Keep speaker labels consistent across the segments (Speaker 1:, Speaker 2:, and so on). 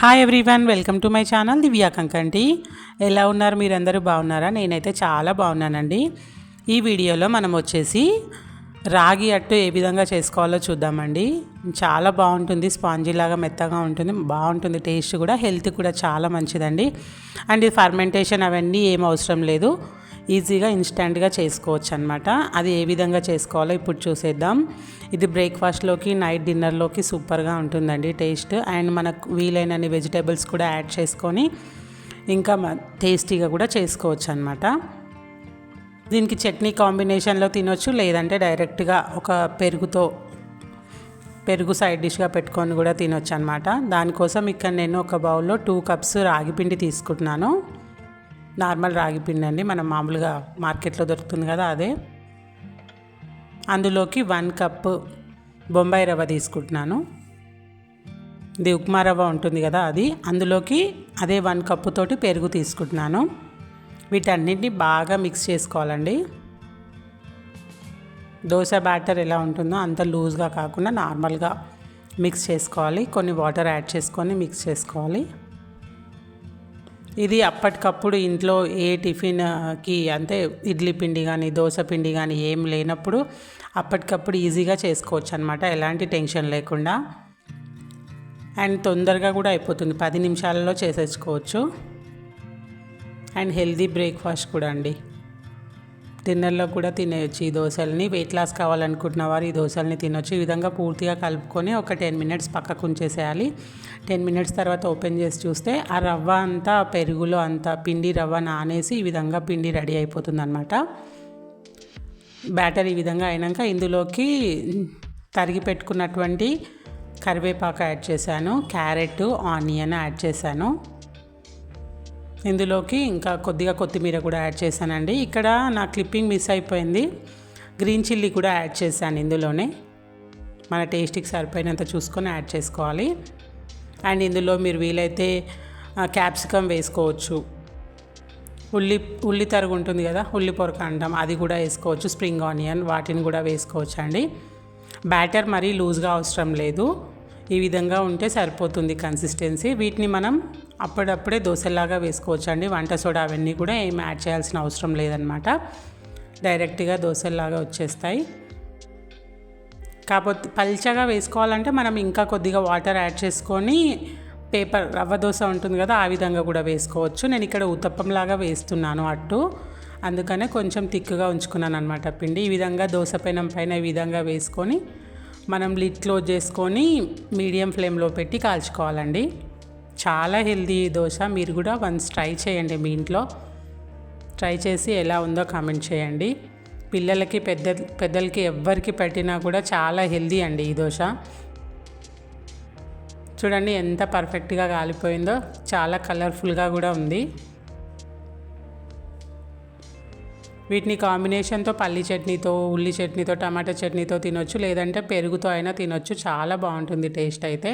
Speaker 1: Hi everyone welcome to my channel Divya Kankanti ఎలా ఉన్నారు మీరందరూ? బాగున్నారా? నేనైతే చాలా బాగున్నానండి. ఈ వీడియోలో మనం వచ్చేసి రాగి అట్టు ఏ విధంగా చేసుకోవాలో చూద్దామండి. చాలా బాగుంటుంది స్పాంజీ లాగా మెత్తగా ఉంటుంది బాగుంటుంది టేస్ట్ కూడా హెల్త్ కూడా చాలా మంచిదండి. అండ్ ఇది ఫర్మెంటేషన్ అవన్నీ ఏం అవసరం లేదు. ఈజీగా ఇన్స్టెంట్గా చేసుకోవచ్చు అనమాట అది ఏ విధంగా చేసుకోవాలో ఇప్పుడు చూసేద్దాం. ఇది బ్రేక్ఫాస్ట్లోకి నైట్ డిన్నర్లోకి సూపర్గా ఉంటుందండి టేస్ట్. అండ్ మనకు వీలైనన్ని వెజిటేబుల్స్ కూడా యాడ్ చేసుకొని ఇంకా టేస్టీగా కూడా చేసుకోవచ్చు అనమాట దీనికి చట్నీ కాంబినేషన్లో తినొచ్చు లేదంటే డైరెక్ట్గా ఒక పెరుగుతో పెరుగు సైడ్ డిష్గా పెట్టుకొని కూడా తినొచ్చు అనమాట దానికోసం ఇక్కడ నేను ఒక బౌల్లో టూ కప్స్ రాగి పిండి తీసుకుంటున్నాను. నార్మల్ రాగి పిండి అండి. మనం మామూలుగా మార్కెట్లో దొరుకుతుంది కదా అదే. అందులోకి వన్ కప్ బొంబాయి రవ్వ తీసుకుంటున్నాను. ఇది ఉప్మా రవ్వ ఉంటుంది కదా అది. అందులోకి అదే వన్ కప్పు తోటి పెరుగు తీసుకుంటున్నాను. వీటన్నిటిని బాగా మిక్స్ చేసుకోవాలండి. దోశ బ్యాటర్ ఎలా ఉంటుందో అంత లూజ్గా కాకుండా నార్మల్గా మిక్స్ చేసుకోవాలి. కొన్ని వాటర్ యాడ్ చేసుకొని మిక్స్ చేసుకోవాలి. ఇది అప్పటికప్పుడు ఇంట్లో ఏ టిఫిన్కి అంటే ఇడ్లీ పిండి కానీ దోశ పిండి కానీ ఏం లేనప్పుడు అప్పటికప్పుడు ఈజీగా చేసుకోవచ్చు అనమాట ఎలాంటి టెన్షన్ లేకుండా. అండ్ తొందరగా కూడా అయిపోతుంది. పది నిమిషాలలో చేసేసుకోవచ్చు. అండ్ హెల్దీ బ్రేక్ఫాస్ట్ కూడా అండి. డిన్నర్లో కూడా తినేయచ్చు ఈ దోశల్ని. వెయిట్ లాస్ కావాలనుకుంటున్న వారు ఈ దోశల్ని తినొచ్చు. ఈ విధంగా పూర్తిగా కలుపుకొని ఒక టెన్ మినిట్స్ పక్కకు ఉంచేసేయాలి. టెన్ మినిట్స్ తర్వాత ఓపెన్ చేసి చూస్తే ఆ రవ్వ అంతా పెరుగులో అంతా పిండి రవ్వ నానేసి ఈ విధంగా పిండి రెడీ అయిపోతుంది అనమాట బ్యాటర్ ఈ విధంగా అయినాక ఇందులోకి తరిగి పెట్టుకున్నటువంటి కరివేపాకు యాడ్ చేశాను. క్యారెట్ ఆనియన్ యాడ్ చేశాను. ఇందులోకి ఇంకా కొద్దిగా కొత్తిమీర కూడా యాడ్ చేశానండి. ఇక్కడ నా క్లిప్పింగ్ మిస్ అయిపోయింది. గ్రీన్ చిల్లీ కూడా యాడ్ చేశాను ఇందులోనే. మన టేస్ట్కి సరిపోయినంత చూసుకొని యాడ్ చేసుకోవాలి. అండ్ ఇందులో మీరు వీలైతే క్యాప్సికమ్ వేసుకోవచ్చు. ఉల్లి ఉల్లి తరుగు ఉంటుంది కదా ఉల్లి పొరక అంటాం. అది కూడా వేసుకోవచ్చు. స్ప్రింగ్ ఆనియన్ వాటిని కూడా వేసుకోవచ్చు అండి బ్యాటర్ మరీ లూజ్గా అవసరం లేదు. ఈ విధంగా ఉంటే సరిపోతుంది కన్సిస్టెన్సీ వీటిని మనం అప్పుడప్పుడే దోశలాగా వేసుకోవచ్చు అండి వంట సోడా అవన్నీ కూడా ఏం యాడ్ చేయాల్సిన అవసరం లేదనమాట డైరెక్ట్గా దోశలాగా వచ్చేస్తాయి. కాకపోతే పల్చగా వేసుకోవాలంటే మనం ఇంకా కొద్దిగా వాటర్ యాడ్ చేసుకొని పేపర్ రవ్వ దోశ ఉంటుంది కదా ఆ విధంగా కూడా వేసుకోవచ్చు. నేను ఇక్కడ ఉత్తప్పంలాగా వేస్తున్నాను అట్టు. అందుకనే కొంచెం తిక్కుగా ఉంచుకున్నాను అనమాట పిండి. ఈ విధంగా దోశ పెనం పైన ఈ విధంగా వేసుకొని మనం లిడ్ క్లోజ్ చేసుకొని మీడియం ఫ్లేమ్లో పెట్టి కాల్చుకోవాలండి. చాలా హెల్దీ దోశ మీరు కూడా వన్స్ ట్రై చేయండి మీ ఇంట్లో. ట్రై చేసి ఎలా ఉందో కామెంట్ చేయండి. పిల్లలకి పెద్ద పెద్దలకి ఎవ్వరికి పెట్టినా కూడా చాలా హెల్దీ అండి ఈ దోశ. చూడండి ఎంత పర్ఫెక్ట్గా కాలిపోయిందో చాలా కలర్ఫుల్గా కూడా ఉంది. వీటిని కాంబినేషన్తో పల్లి చట్నీతో ఉల్లి చట్నీతో టమాటా చట్నీతో తినొచ్చు లేదంటే పెరుగుతో అయినా తినొచ్చు. చాలా బాగుంటుంది టేస్ట్ అయితే.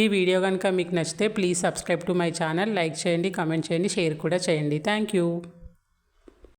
Speaker 1: ఈ వీడియో కనుక మీకు నచ్చితే please subscribe to my channel. Like చేయండి కమెంట్ చేయండి షేర్ కూడా చేయండి. Thank you.